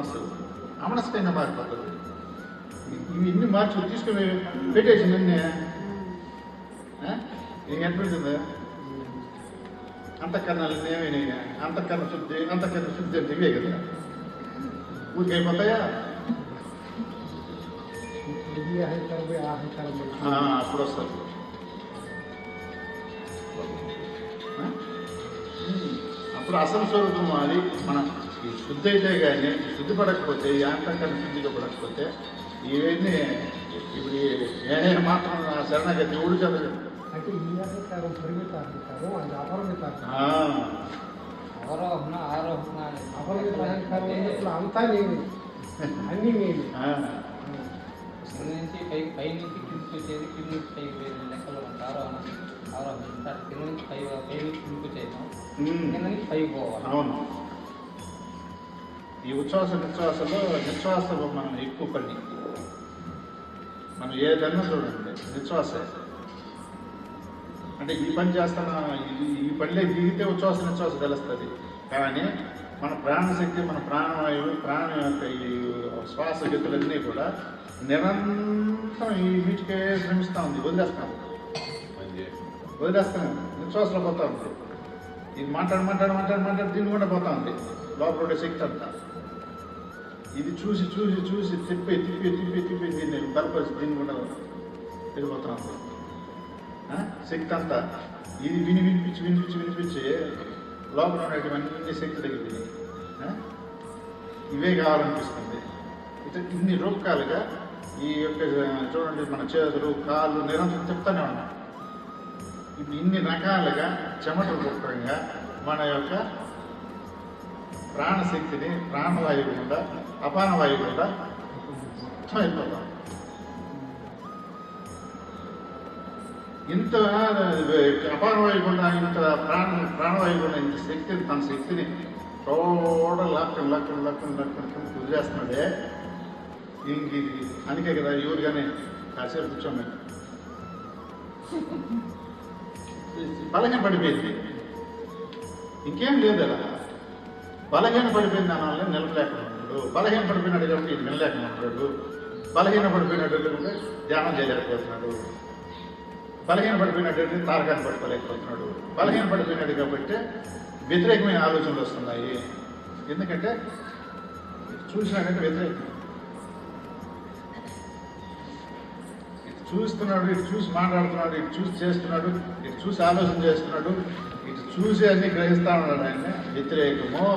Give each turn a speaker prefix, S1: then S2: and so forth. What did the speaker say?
S1: మనసు అమనస్కంగా మారిపోతుంది ఇవి ఇన్ని మార్చి తీసుకుని పెట్టేసి నిన్నే ఆ? నీకు ఎట్లుంటుంది అంతఃకరణాలు ఏమైనా అంతఃకరణ శుద్ధి అంతఃకరణ శుద్ధి అంటే ఇవే కదా ఊరికి అయిపోతాయా
S2: ఇది అహంకారం పోయి ఆ అహంకారం పోయి.
S1: ఆ, అప్పుడు వస్తారు ఆ? ఉమ్. అప్పుడు అసలు స్వరూపం అది మన ఈ శుద్ధి అయితే కానీ శుద్ధి పడకపోతే ఈ అంతఃకరణ శుద్ధిగా పడకపోతే ఇవన్నీ ఇప్పుడు ఏ మాత్రం ఆ శరణగతి ఊడి చదవదు
S2: అంటే ఈ అహంకారం పరిమిత అహంకారం అది అపరిమిత
S3: ఆరోహణ అనే
S2: అపరిమిత ఉన్నప్పుడు అంతా నేనే అన్నీ నేనే
S3: నుంచి పై పై నుంచి కిందికి వచ్చేది కింద నుంచి పైకి పోయేది లెక్కలు ఆరోహణ ఆరోహణ. కింద నుంచి పై పై నుంచి కిందికి. కింద నుంచి పైకి పోవాలి.
S1: అవును. ఈ ఉచ్ఛ్వాస నిశ్వాసలో నిశ్వాస మనం ఎక్కువ పని మనం ఏదైనా చూడండి నిశ్వాస. అంటే ఈ పని చేస్తున్నా ఈ పనిలో దిగితే ఉచ్ఛ్వాస నిశ్వాస తెలుస్తుంది. కానీ మన ప్రాణశక్తి మన ప్రాణవాయువు ప్రాణం యొక్క ఈ శ్వాస గతులన్నీ కూడా నిరంతరం ఈ వీటికే శ్రమిస్తూ ఉంది వదిలేస్తాం వదిలేస్తాను నిశ్వాసలో పోతా ఉంది. ఇది మాట్లాడు మాట్లాడు మాట్లాడు మాట్లాడు దీన్ని కూడా పోతా ఉంది. లోపల ఉండే శక్తి అంతా ఇది చూసి చూసి చూసి తిప్పి తిప్పి తిప్పి తిప్పి దీన్ని బలపరిచి దీన్ని కూడా వెళ్ళిపోతా ఉంది శక్తి అంతా ఇది విని వినిపించి వినిపించి వినిపించి లోపల ఉండేటువంటి శక్తి తగ్గింది ఇవే కావాలనిపిస్తుంది. ఇట్లా ఇన్ని రూపకాలుగా ఈ యొక్క చూడండి మన చేతులు కాళ్ళు నిరంతరం చెప్తానే ఉన్నాం. ఇప్పుడు ఇన్ని రకాలుగా చెమట రూపంగా మన యొక్క ప్రాణశక్తిని ప్రాణవాయువు గుండా అపానవాయువు కూడా మొత్తం వెళ్ళిపోతాం ఇంత అపానవాయువు ఇంత ప్రాణ ప్రాణవాయువు గుండా ఇంత శక్తిని తన శక్తిని టోటల్ లక్కం లక్కం లక్కం లక్కం కుదిరేస్తున్నాడే ఇంక ఇది అందుకే కదా ఎవరు కాసేపు కూర్చోండి. బలహీన పడిపోయింది ఇంకేం లేదు అలా. బలహీన పడిపోయిన దానివల్ల నిలబలేకపోతున్నాడు బలహీన పడిపోయినాడు కాబట్టి ఇది వినలేకపోతున్నాడు బలహీన పడిపోయినట్టు ధ్యానం చేయలేకపోతున్నాడు బలహీన పడిపోయినట్టు తారకాన్ని పట్టుకోలేకపోతున్నాడు. బలహీన పడిపోయినాడు కాబట్టి వ్యతిరేకమైన ఆలోచనలు వస్తున్నాయి. ఎందుకంటే చూసినాడంటే వ్యతిరేకం. ఇటు చూస్తున్నాడు ఇటు చూసి మాట్లాడుతున్నాడు ఇటు చూసి చేస్తున్నాడు ఇటు చూసి ఆలోచన చేస్తున్నాడు. చూసి అన్ని గ్రహిస్తా ఉన్నాడు ఆయన వ్యతిరేకము.